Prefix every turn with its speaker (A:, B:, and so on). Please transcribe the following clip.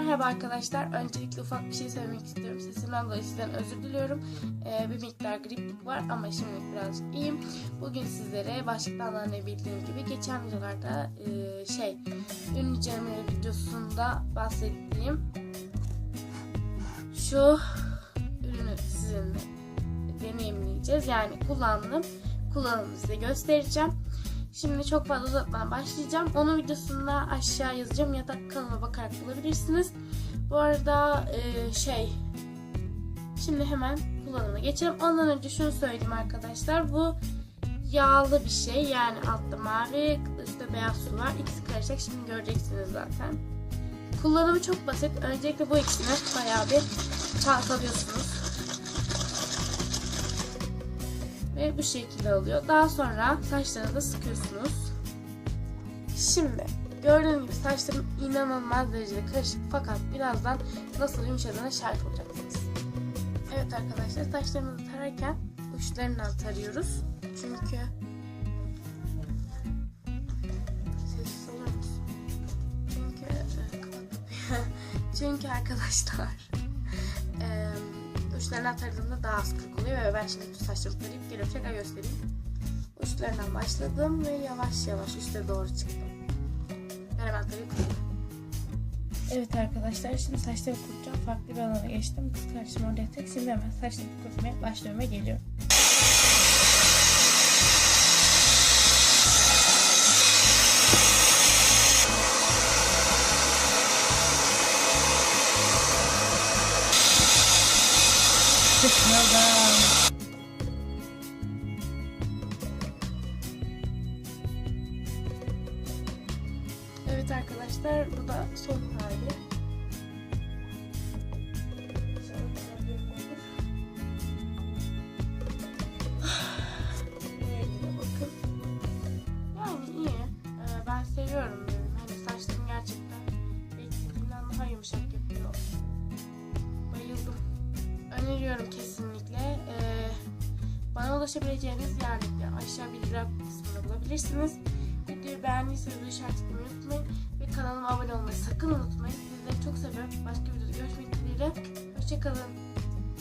A: Merhaba arkadaşlar. Öncelikle ufak bir şey söylemek istiyorum. Sesimden dolayı sizden özür diliyorum. Ee, bir miktar griplik var ama şimdilik birazcık iyiyim. Bugün sizlere başlıktan da ne bildiğiniz gibi geçen videolarda e, şey ünlü Cemile videosunda bahsettiğim şu ürünü sizinle deneyimleyeceğiz. Yani kullandım. Kullanımı size göstereceğim. Şimdi çok fazla uzatmadan başlayacağım. Onun videosunu da aşağı yazacağım ya da kanalıma bakarak bulabilirsiniz. Bu arada e, şey şimdi hemen kullanıma geçelim. Ondan önce şunu söyleyeyim arkadaşlar. Bu yağlı bir şey. Yani altta mavi, üstte beyaz su var. İkisi karışacak. Şimdi göreceksiniz zaten. Kullanımı çok basit. Öncelikle bu ikisini bayağı bir çalkalıyorsunuz. Ve bu şekilde oluyor. Daha sonra saçlarını da sıkıyorsunuz. Şimdi gördüğünüz gibi saçlarım inanılmaz derecede karışık fakat birazdan nasıl yumuşadığına şahit olacaksınız. Evet arkadaşlar saçlarımızı tararken uçlarından tarıyoruz. Çünkü e. Çünkü arkadaşlar uçlarından taradığımda daha az kırık oluyor ve ben şimdi bütün saçlarımı tarayıp geliyorum tekrar göstereyim. Uçlarından başladım ve yavaş yavaş üste doğru çıktım. Ben hemen tarayıp Evet arkadaşlar şimdi saçlarımı kurutacağım. Farklı bir alana geçtim. Kız kardeşim orada tek. Şimdi hemen saçlarımı kurutmaya başlıyorum ve geliyorum. Evet arkadaşlar bu da son hali. Bakın. Yani iyi. Ee, ben seviyorum Öneriyorum kesinlikle. Ee, bana ulaşabileceğiniz yerlikte aşağı bilgiler kısmında bulabilirsiniz. Videoyu beğendiyseniz bu işaret etmeyi unutmayın. Ve kanalıma abone olmayı sakın unutmayın. Sizleri çok seviyorum. Başka videoda görüşmek dileğiyle. Hoşçakalın.